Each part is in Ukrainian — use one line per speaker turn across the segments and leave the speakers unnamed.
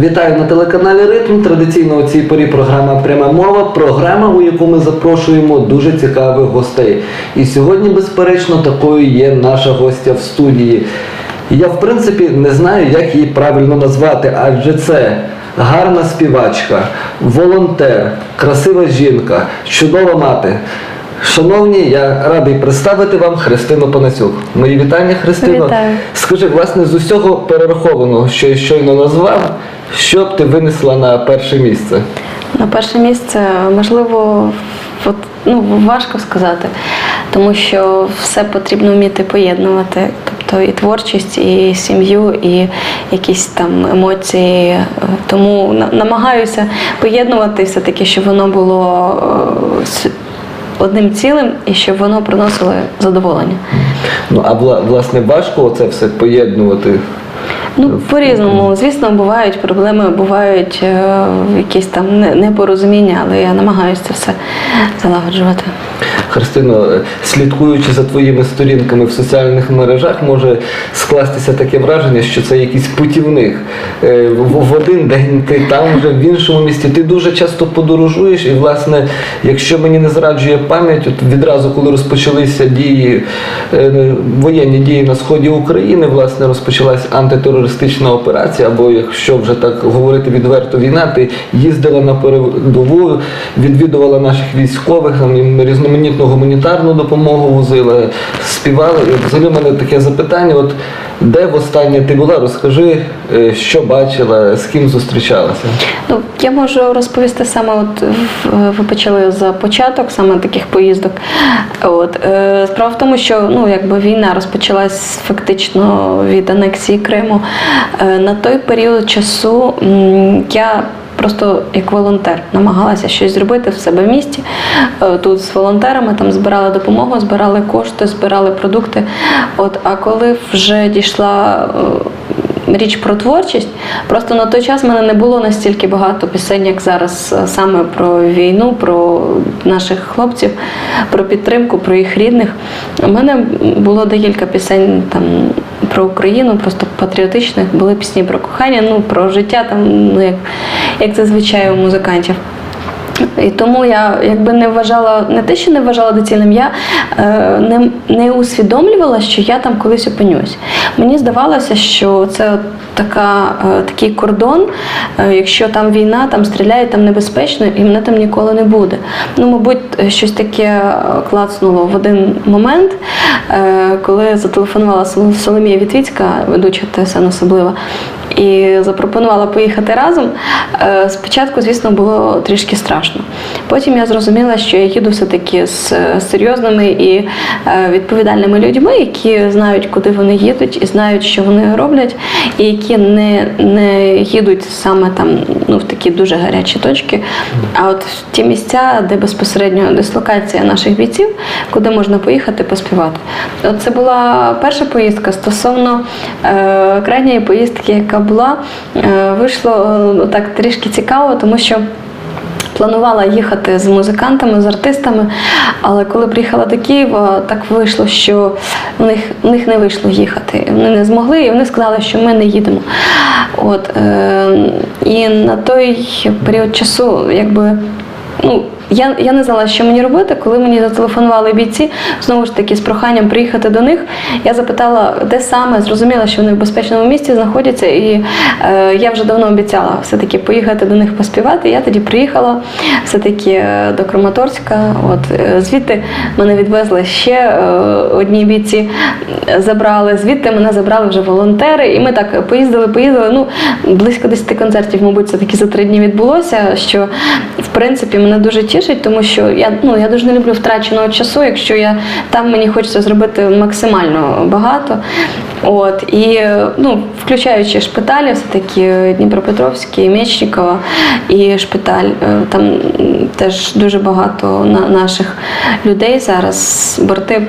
Вітаю на телеканалі Ритм. Традиційно у цій порі програма Пряма мова. Програма, у яку ми запрошуємо дуже цікавих гостей. І сьогодні, безперечно, такою є наша гостя в студії. Я, в принципі, не знаю, як її правильно назвати, адже це гарна співачка, волонтер, красива жінка, чудова мати. Шановні, я радий представити вам Христину Панасюк. Мої вітання, Христино.
Вітаю.
Скажи, власне, з усього перерахованого, що я щойно назвав, що б ти винесла на перше місце?
На перше місце, можливо, от, ну, важко сказати, тому що все потрібно вміти поєднувати. Тобто і творчість, і сім'ю, і якісь там емоції. Тому намагаюся поєднувати все-таки, щоб воно було е, одним цілим і щоб воно приносило задоволення.
Ну а вла- власне важко це все поєднувати.
Ну, по-різному. Звісно, бувають проблеми, бувають е, якісь там не- непорозуміння, але я намагаюся це все залагоджувати.
Христино, е, слідкуючи за твоїми сторінками в соціальних мережах, може скластися таке враження, що це якийсь путівник. Е, В, один день ти там, вже в іншому місті. Ти дуже часто подорожуєш, і, власне, якщо мені не зраджує пам'ять, от відразу, коли розпочалися дії, воєнні дії на сході України, власне, розпочалась антитерористична операція, або якщо вже так говорити відверто, війна, ти їздила на передову, відвідувала наших військових, там різноманітну гуманітарну допомогу возила, співала. І взагалі в мене таке запитання: от де востаннє ти була? Розкажи, е, що бачила, з ким зустрічалася.
Ну, я можу розповісти саме, от ви почали за початок саме таких поїздок. От е, справа в тому, що ну якби війна розпочалась фактично від анексії Криму. Е, на той період часу я. Просто як волонтер намагалася щось зробити в себе в місті. Е, Тут з волонтерами там збирали допомогу, збирали кошти, збирали продукти. От, а коли вже дійшла е, річ про творчість. Просто на той час в мене не було настільки багато пісень, як зараз, саме про війну, про наших хлопців, про підтримку, про їх рідних. У мене було декілька пісень там про Україну, просто патріотичних, були пісні про кохання, ну про життя, там, ну як, як зазвичай у музикантів. І тому я якби не вважала, не те, що не вважала доцільним, я е, не, не усвідомлювала, що я там колись опинюсь. Мені здавалося, що це така, е, такий кордон, е, якщо там війна, там стріляють, там небезпечно, і мене там ніколи не буде. Ну, мабуть, щось таке клацнуло в один момент, е, коли зателефонувала Соломія Вітвіцька, ведуча ТСН особлива, і запропонувала поїхати разом. Е, Спочатку, звісно, було трішки страшно. Потім я зрозуміла, що я їду все-таки з е, серйозними і е, відповідальними людьми, які знають, куди вони їдуть, і знають, що вони роблять, і які не, не їдуть саме там ну, в такі дуже гарячі точки, а от в ті місця, де безпосередньо дислокація наших бійців, куди можна поїхати поспівати. От це була перша поїздка стосовно е, крайньої поїздки, яка була, е, вийшло е, так трішки цікаво, тому що. Планувала їхати з музикантами, з артистами, але коли приїхала до Києва, так вийшло, що в них, в них не вийшло їхати. Вони не змогли, і вони сказали, що ми не їдемо. От, е, і на той період часу, якби. Ну, я, я не знала, що мені робити, коли мені зателефонували бійці, знову ж таки, з проханням приїхати до них. Я запитала, де саме, зрозуміла, що вони в безпечному місці знаходяться, і е, я вже давно обіцяла все-таки поїхати до них поспівати. Я тоді приїхала все-таки е, до Краматорська. От е, звідти мене відвезли ще е, одні бійці, забрали. Звідти мене забрали вже волонтери, і ми так поїздили, поїздили. Ну близько 10 концертів, мабуть, це таки за три дні відбулося. Що принципі мене дуже тішить, тому що я ну я дуже не люблю втраченого часу. Якщо я там мені хочеться зробити максимально багато. От і ну, включаючи шпиталі, все таки Дніпропетровський, Мечникова і шпиталь. е, Там теж дуже багато наших людей зараз. Борти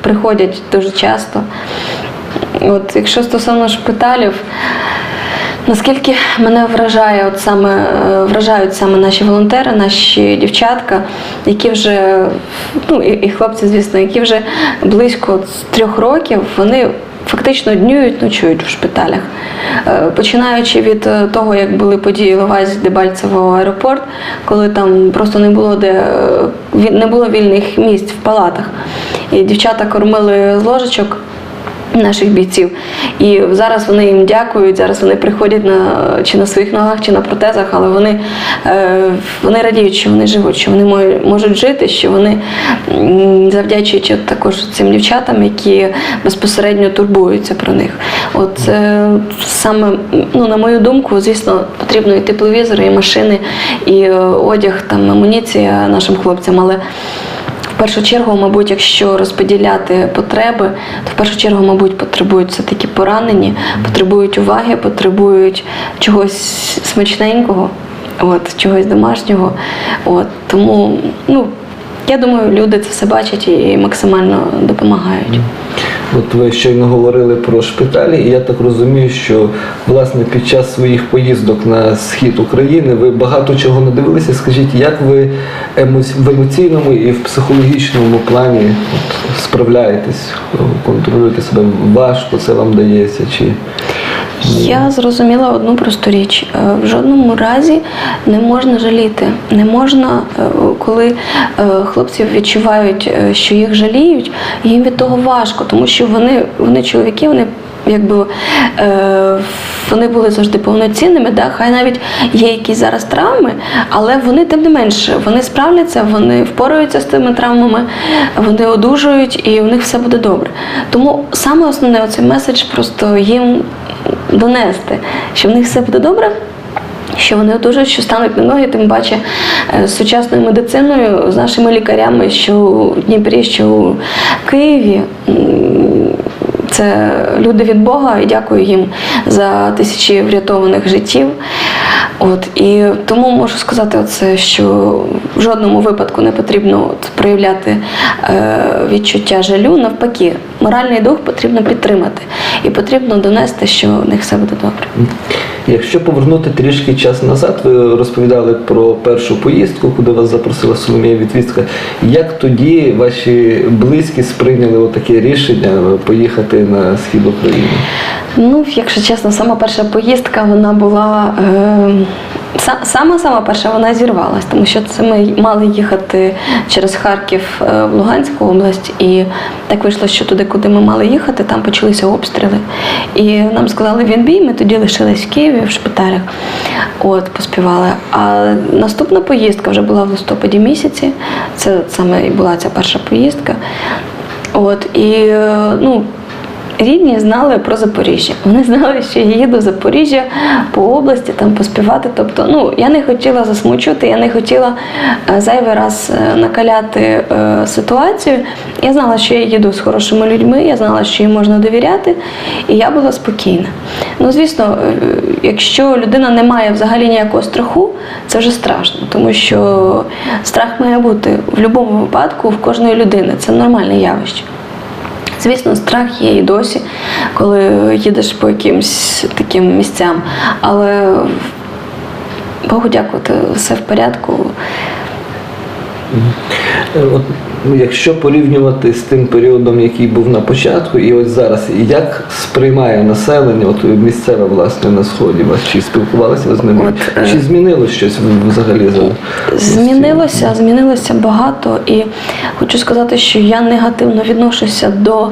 приходять дуже часто. От, якщо стосовно шпиталів, Наскільки мене вражає, от саме е, вражають саме наші волонтери, наші дівчатка, які вже ну і, і хлопці, звісно, які вже близько трьох років вони фактично днюють, ночують в шпиталях. Е, Починаючи від е, того, як були події в Луганськ, Дебальцево аеропорт, коли там просто не було де не було вільних місць в палатах. І дівчата кормили з ложечок наших бійців. І зараз вони їм дякують, зараз вони приходять на, чи на своїх ногах, чи на протезах, але вони, е, вони радіють, що вони живуть, що вони мо- можуть жити, що вони, завдячуючи також цим дівчатам, які безпосередньо турбуються про них. От е, саме, ну, на мою думку, звісно, потрібно і тепловізори, і машини, і е, одяг, там, амуніція нашим хлопцям, але першу чергу, мабуть, якщо розподіляти потреби, то в першу чергу, мабуть, потребують все таки поранені, потребують уваги, потребують чогось смачненького, от, чогось домашнього. От, тому, ну, я думаю, люди це все бачать і максимально допомагають.
От ви щойно говорили про шпиталі, і я так розумію, що власне під час своїх поїздок на схід України ви багато чого надивилися. Скажіть, як ви в емоційному і в психологічному плані от, справляєтесь, контролюєте себе важко, це вам дається? Чи
Я зрозуміла одну просту річ: Е, в жодному разі не можна жаліти. Не можна, е, коли е, хлопці відчувають, що їх жаліють, їм від того важко, тому що вони, вони чоловіки, вони. Якби вони були завжди повноцінними, да? хай навіть є якісь зараз травми, але вони тим не менше вони справляться, вони впораються з тими травмами, вони одужують і у них все буде добре. Тому саме основне оцей меседж просто їм донести, що в них все буде добре. Що вони одужують, що стануть на ноги, тим паче е, з сучасною медициною, з нашими лікарями, що у Дніпрі, що у Києві. Це люди від Бога і дякую їм за тисячі врятованих життів. От і тому можу сказати, оце, що в жодному випадку не потрібно от, проявляти е, відчуття жалю. Навпаки, моральний дух потрібно підтримати і потрібно донести, що в них все буде добре.
Якщо повернути трішки час назад, ви розповідали про першу поїздку, куди вас запросила Соломія Вітвіцька. Як тоді ваші близькі сприйняли таке рішення поїхати на схід України?
Ну, якщо чесно, сама перша поїздка вона була. Е, са- Сама сама перша вона зірвалась, тому що це ми мали їхати через Харків е, в Луганську область, і так вийшло, що туди, куди ми мали їхати, там почалися обстріли. І нам сказали відбій, ми тоді лишились в Києві в шпиталях. От, поспівали. А наступна поїздка вже була в листопаді місяці. Це саме і була ця перша поїздка. От, і е, ну, Рідні знали про Запоріжжя. Вони знали, що я їду в Запоріжжя по області там поспівати. Тобто, ну я не хотіла засмучувати, я не хотіла е, зайвий раз е, накаляти е, ситуацію. Я знала, що я їду з хорошими людьми, я знала, що їм можна довіряти, і я була спокійна. Ну, звісно, якщо людина не має взагалі ніякого страху, це вже страшно, тому що страх має бути в будь-якому випадку в кожної людини. Це нормальне явище. Звісно, страх є і досі, коли їдеш по якимсь таким місцям. Але Богу дякувати, все в порядку.
Е, От, якщо порівнювати з тим періодом, який був на початку, і ось зараз, як сприймає населення, от місцеве власне на сході вас, чи спілкувалися ви з ними?
От, е,
чи змінилось щось взагалі за
Змінилося, змінилося багато, і хочу сказати, що я негативно відношуся до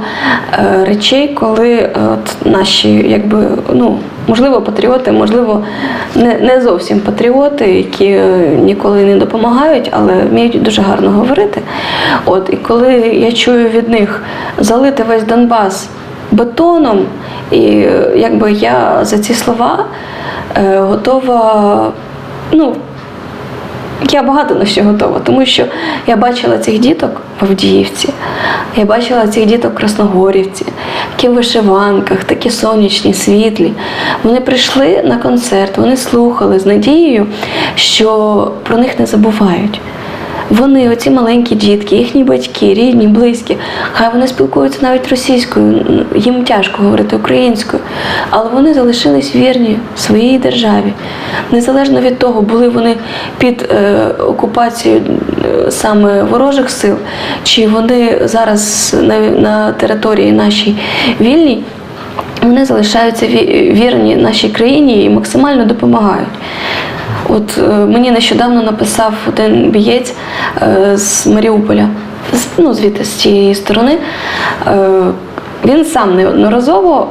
е, речей, коли е, от наші, якби, ну, можливо, патріоти, можливо, не, не зовсім патріоти, які е, ніколи не допомагають, але вміють дуже гарно говорити. От, і коли я чую від них залити весь Донбас бетоном, і е, якби я за ці слова е, готова. Ну, я багато на що готова, тому що я бачила цих діток в Авдіївці, я бачила цих діток в Красногорівці, які в вишиванках, такі сонячні, світлі. Вони прийшли на концерт, вони слухали з надією, що про них не забувають. Вони, оці маленькі дітки, їхні батьки, рідні, близькі, хай вони спілкуються навіть російською, їм тяжко говорити українською, але вони залишились вірні своїй державі. Незалежно від того, були вони під е, окупацією саме ворожих сил, чи вони зараз на, на території нашій вільній, вони залишаються вірні нашій країні і максимально допомагають. От е, мені нещодавно написав один бієць е, з Маріуполя, ну, звідти з цієї сторони. Е, він сам неодноразово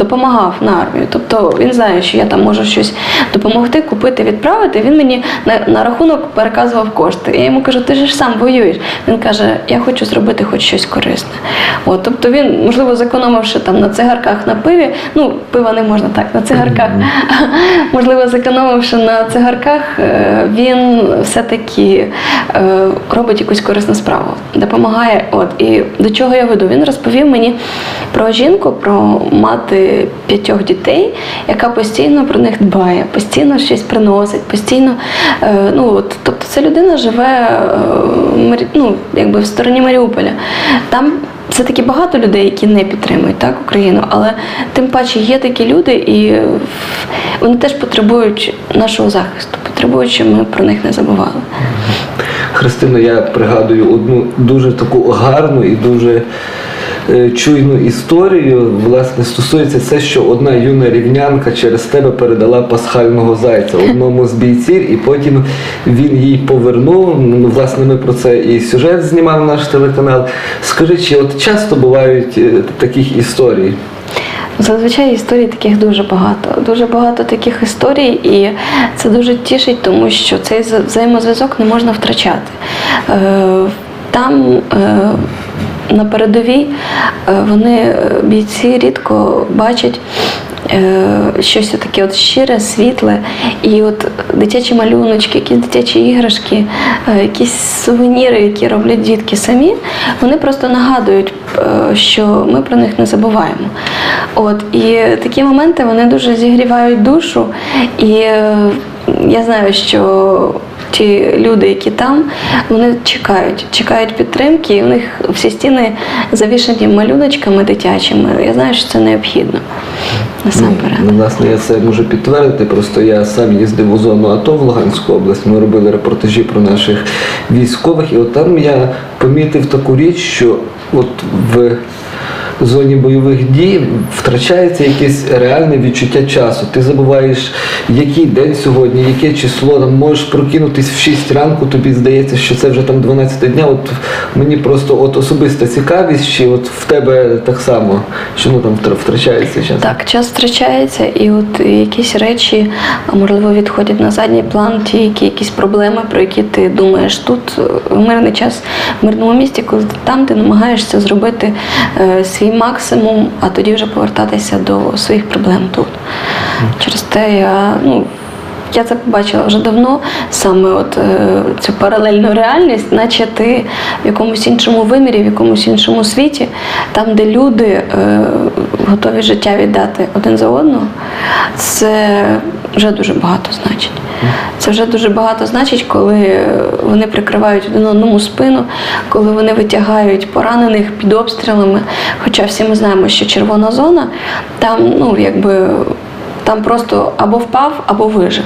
допомагав на армію. Тобто він знає, що я там можу щось допомогти, купити, відправити. Він мені на, на рахунок переказував кошти. Я йому кажу, ти ж сам воюєш. Він каже, я хочу зробити хоч щось корисне. От, тобто він, можливо, зекономивши там на цигарках на пиві, ну, пива не можна так, на цигарках. Можливо, зекономивши на цигарках, е, він все-таки е, робить якусь корисну справу, допомагає. От і до чого я веду? Він розповів мені про жінку, про мати п'ятьох дітей, яка постійно про них дбає, постійно щось приносить, постійно. е, Ну, от, тобто, ця людина живе е, ну, якби в стороні Маріуполя. Там все-таки багато людей, які не підтримують так, Україну, але тим паче є такі люди, і вони теж потребують нашого захисту, потребують, щоб ми про них не забували.
Христино, я пригадую одну дуже таку гарну і дуже чуйну історію. Власне, стосується це, що одна юна рівнянка через тебе передала пасхального зайця одному з бійців, і потім він їй повернув. Ну, Власне, ми про це і сюжет знімав наш телеканал. Скажи, чи от часто бувають е, таких історій?
Зазвичай історій таких дуже багато. Дуже багато таких історій, і це дуже тішить, тому що цей вза- взаємозв'язок не можна втрачати. Е, Там е, на передовій е, вони е, бійці рідко бачать. е, Щось таке от щире, світле, і от дитячі малюночки, якісь дитячі іграшки, якісь сувеніри, які роблять дітки самі, вони просто нагадують, що ми про них не забуваємо. От і такі моменти вони дуже зігрівають душу. І я знаю, що ті люди, які там, вони чекають, чекають підтримки, і у них всі стіни завішані малюночками дитячими. Я знаю, що це необхідно насамперед.
Ну, власне, я це можу підтвердити. Просто я сам їздив у зону АТО в Луганську область. Ми робили репортажі про наших військових, і от там я помітив таку річ, що от в зоні бойових дій втрачається якесь реальне відчуття часу. Ти забуваєш, який день сьогодні, яке число, там можеш прокинутись в 6 ранку, тобі здається, що це вже там 12 дня. От мені просто от особиста цікавість, чи от в тебе так само, що ну там втра- втрачається час.
Так, час втрачається, і от якісь речі, можливо, відходять на задній план, ті, які якісь проблеми, про які ти думаєш тут е, в мирний час, в мирному місті, коли там ти намагаєшся зробити е, свій максимум, а тоді вже повертатися до своїх проблем тут. Через те я, ну. Я це побачила вже давно, саме от е, цю паралельну реальність, наче ти в якомусь іншому вимірі, в якомусь іншому світі, там, де люди е, готові життя віддати один за одного, це вже дуже багато значить. Це вже дуже багато значить, коли вони прикривають один одному спину, коли вони витягають поранених під обстрілами. Хоча всі ми знаємо, що червона зона там, ну якби. Там просто або впав, або вижив.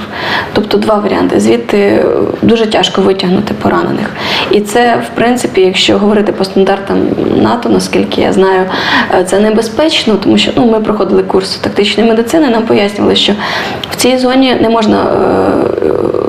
Тобто два варіанти. Звідти е, дуже тяжко витягнути поранених. І це, в принципі, якщо говорити по стандартам НАТО, наскільки я знаю, е, це небезпечно, тому що ну, ми проходили курс тактичної медицини, нам пояснювали, що в цій зоні не можна е,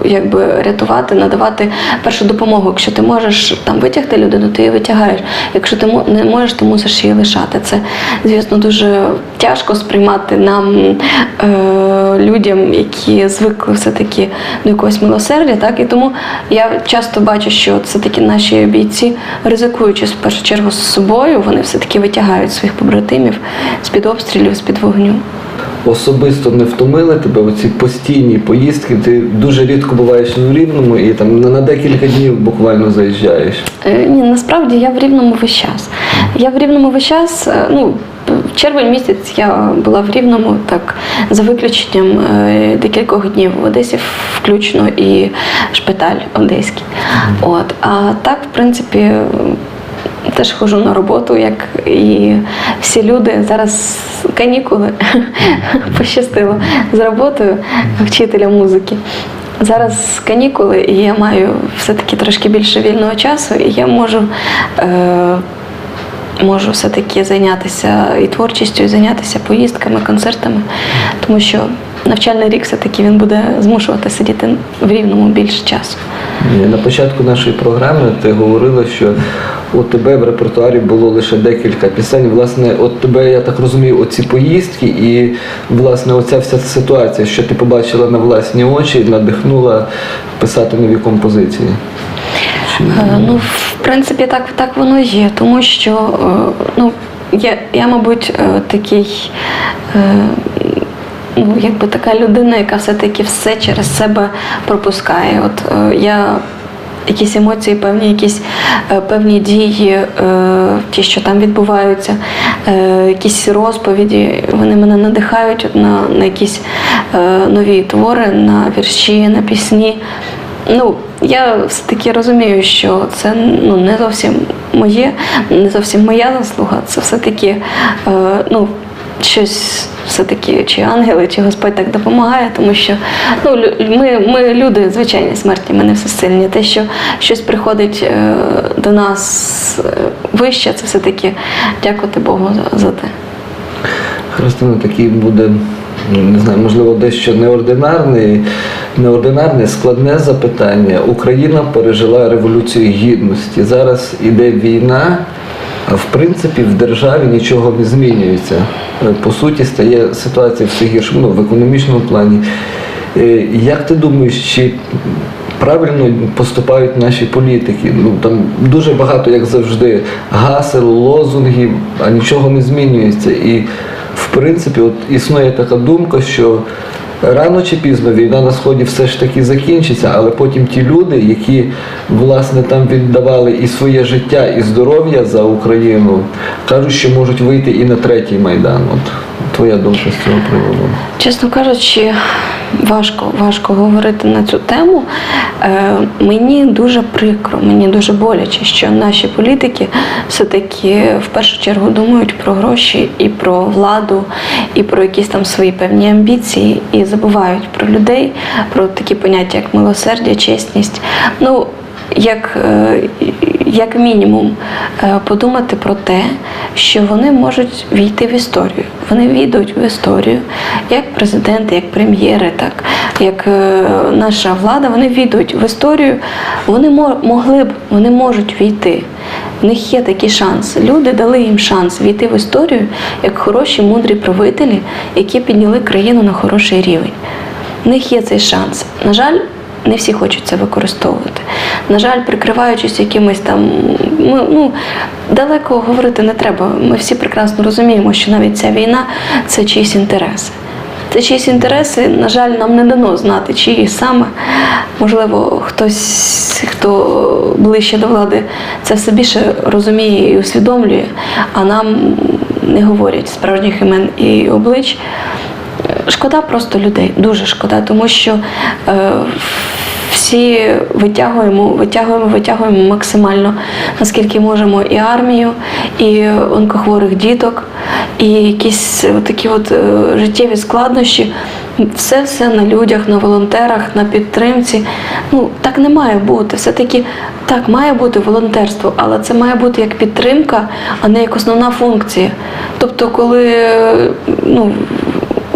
якби рятувати, надавати першу допомогу. Якщо ти можеш там витягти людину, ти її витягаєш. Якщо ти не можеш, ти мусиш її лишати. Це, звісно, дуже тяжко сприймати нам, е, людям, які звикли все-таки до якогось милосердя. Так? І тому я часто бачу, що все-таки наші бійці, ризикуючи в першу чергу з собою, вони все-таки витягають своїх побратимів з-під обстрілів, з-під вогню.
Особисто не втомили тебе оці постійні поїздки. Ти дуже рідко буваєш в Рівному і там на декілька днів буквально заїжджаєш.
Е, Ні, насправді я в рівному весь час. Я в рівному весь час. е, Ну, в червень місяць я була в рівному, так за виключенням е, декількох днів в Одесі, включно і шпиталь одеський. От, а так, в принципі. Теж ходжу на роботу, як і всі люди. Зараз канікули пощастило з роботою вчителя музики. Зараз канікули, і я маю все-таки трошки більше вільного часу, і я можу е, можу все-таки зайнятися і творчістю, і зайнятися поїздками, концертами, тому що навчальний рік все-таки він буде змушувати сидіти в рівному більше часу.
На початку нашої програми ти говорила, що у тебе в репертуарі було лише декілька пісень. Власне, от тебе, я так розумію, оці поїздки і власне оця вся ситуація, що ти побачила на власні очі, надихнула писати нові композиції.
Е, Ну, в принципі, так, так воно є, тому що е, ну, я, я мабуть, е, такий. Ну, якби така людина, яка все-таки все через себе пропускає. От е, я якісь емоції, певні якісь е, певні дії, е, ті, що там відбуваються, якісь розповіді, вони мене надихають на, на якісь нові твори, на вірші, на пісні. Ну, я все-таки розумію, що це ну, не зовсім моє, не зовсім моя заслуга. Це все-таки ну, щось все-таки чи ангели, чи Господь так допомагає, тому що ну, ми, ми люди звичайні смертні, ми не всесильні. Те, що щось приходить е, до нас е, вище, це все-таки дякувати Богу за, те.
Христина, такий буде, не знаю, можливо, дещо неординарний, неординарне, складне запитання. Україна пережила революцію гідності. Зараз іде війна, в принципі в державі нічого не змінюється. Е, По суті, стає ситуація все гірше ну, в економічному плані. Е, Як ти думаєш, чи правильно поступають наші політики? Ну там дуже багато, як завжди, гасел, лозунгів, а нічого не змінюється. І в принципі, от існує така думка, що рано чи пізно війна на сході все ж таки закінчиться, але потім ті люди, які власне там віддавали і своє життя, і здоров'я за Україну, кажуть, що можуть вийти і на третій майдан. От твоя думка з цього приводу.
Чесно кажучи, важко, важко говорити на цю тему. Е, мені дуже прикро, мені дуже боляче, що наші політики все-таки в першу чергу думають про гроші і про владу, і про якісь там свої певні амбіції, і забувають про людей, про такі поняття, як милосердя, чесність. Ну, як, е, як мінімум е, подумати про те, що вони можуть війти в історію. Вони війдуть в історію як президенти, як прем'єри, так як е, наша влада, вони війдуть в історію. Вони мо- могли б, вони можуть війти. В них є такий шанс. Люди дали їм шанс війти в історію як хороші, мудрі правителі, які підняли країну на хороший рівень. В них є цей шанс. На жаль, не всі хочуть це використовувати. На жаль, прикриваючись якимось там, ми, ну, далеко говорити не треба. Ми всі прекрасно розуміємо, що навіть ця війна це чиїсь інтереси. Це чиїсь інтереси, на жаль, нам не дано знати, чиї саме. Можливо, хтось, хто ближче до влади, це все більше розуміє і усвідомлює, а нам не говорять справжніх імен і облич. Шкода просто людей, дуже шкода, тому що е, всі витягуємо, витягуємо, витягуємо максимально, наскільки можемо, і армію, і онкохворих діток, і якісь такі от е, життєві складнощі. Все все на людях, на волонтерах, на підтримці. Ну так не має бути. Все-таки так має бути волонтерство, але це має бути як підтримка, а не як основна функція. Тобто, коли ну,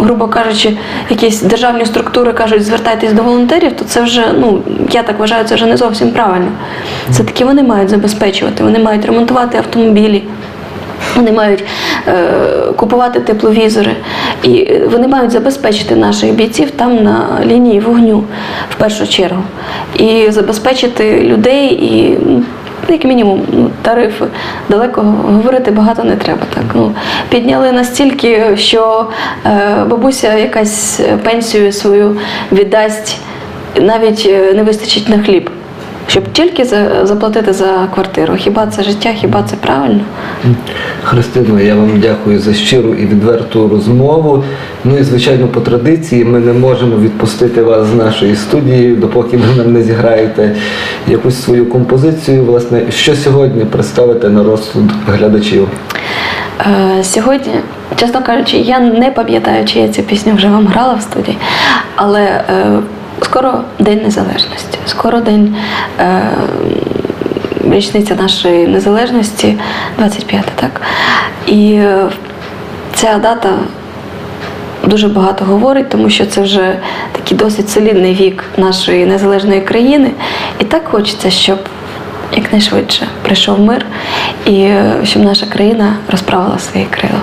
грубо кажучи, якісь державні структури кажуть, звертайтесь до волонтерів, то це вже, ну я так вважаю, це вже не зовсім правильно. Це таки вони мають забезпечувати, вони мають ремонтувати автомобілі. Вони мають е, купувати тепловізори, і вони мають забезпечити наших бійців там на лінії вогню в першу чергу. І забезпечити людей і ну, як мінімум ну, тарифи. Далеко говорити багато не треба. Так ну підняли настільки, що е, бабуся якась пенсію свою віддасть, навіть е, не вистачить на хліб. Щоб тільки заплатити за квартиру. Хіба це життя, хіба це правильно?
Христино, я вам дякую за щиру і відверту розмову. Ну і звичайно, по традиції ми не можемо відпустити вас з нашої студії, допоки ви нам не зіграєте якусь свою композицію. Власне, що сьогодні представите на розсуд глядачів?
Е, Сьогодні, чесно кажучи, я не пам'ятаю, чи я цю пісню вже вам грала в студії, але е, скоро День Незалежності, скоро День е, річниця нашої незалежності 25, так? І е, ця дата дуже багато говорить, тому що це вже такий досить солідний вік нашої незалежної країни. І так хочеться, щоб якнайшвидше прийшов мир і е, щоб наша країна розправила свої крила.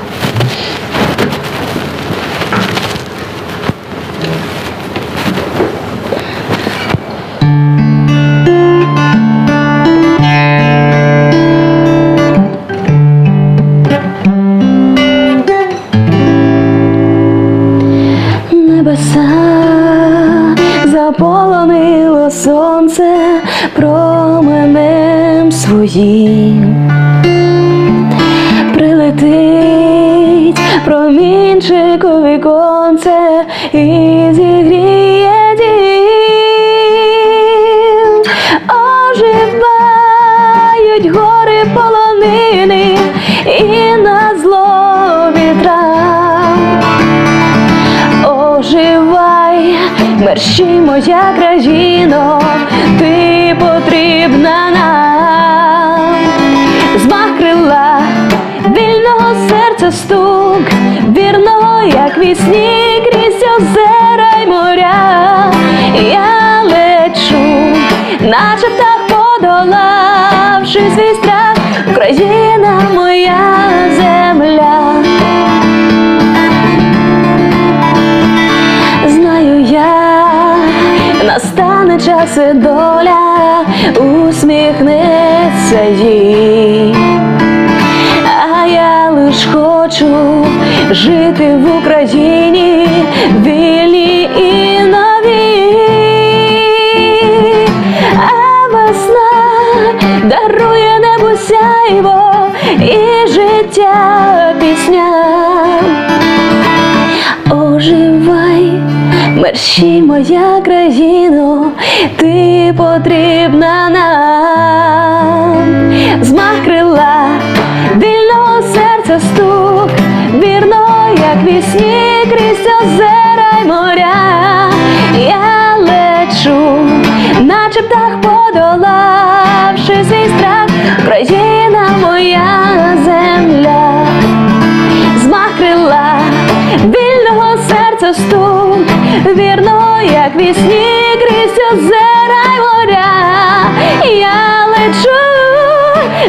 Мерщій моя країно, ти потрібна нам. Змах крила, вільного серця стук, вірно, як вісні крізь озера й моря. Я лечу, наче птах подолавши свій страх, Україна моя земля. І доля усміхнеться їй. А я лиш хочу жити в Україні вільній і новій. А весна дарує небо сяйво і життя пісням. Оживай, мерщій моя країно, нам. Змах крила, вільного серця стук, вірно, як вісні крізь озера й моря. Я лечу, наче птах подолавши свій страх, Україна моя земля змах крила, вільного серця стук, вірно, як вісні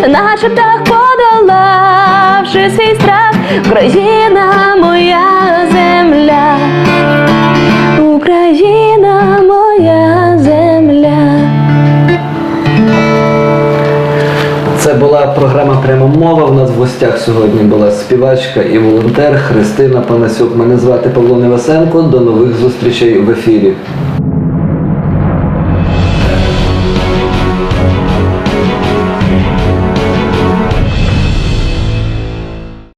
наче птах подолавши свій страх, Україна моя земля, Україна моя земля.
Це була програма Пряма мова. У нас в гостях сьогодні була співачка і волонтер Христина Панасюк. Мене звати Павло Невесенко. До нових зустрічей в ефірі.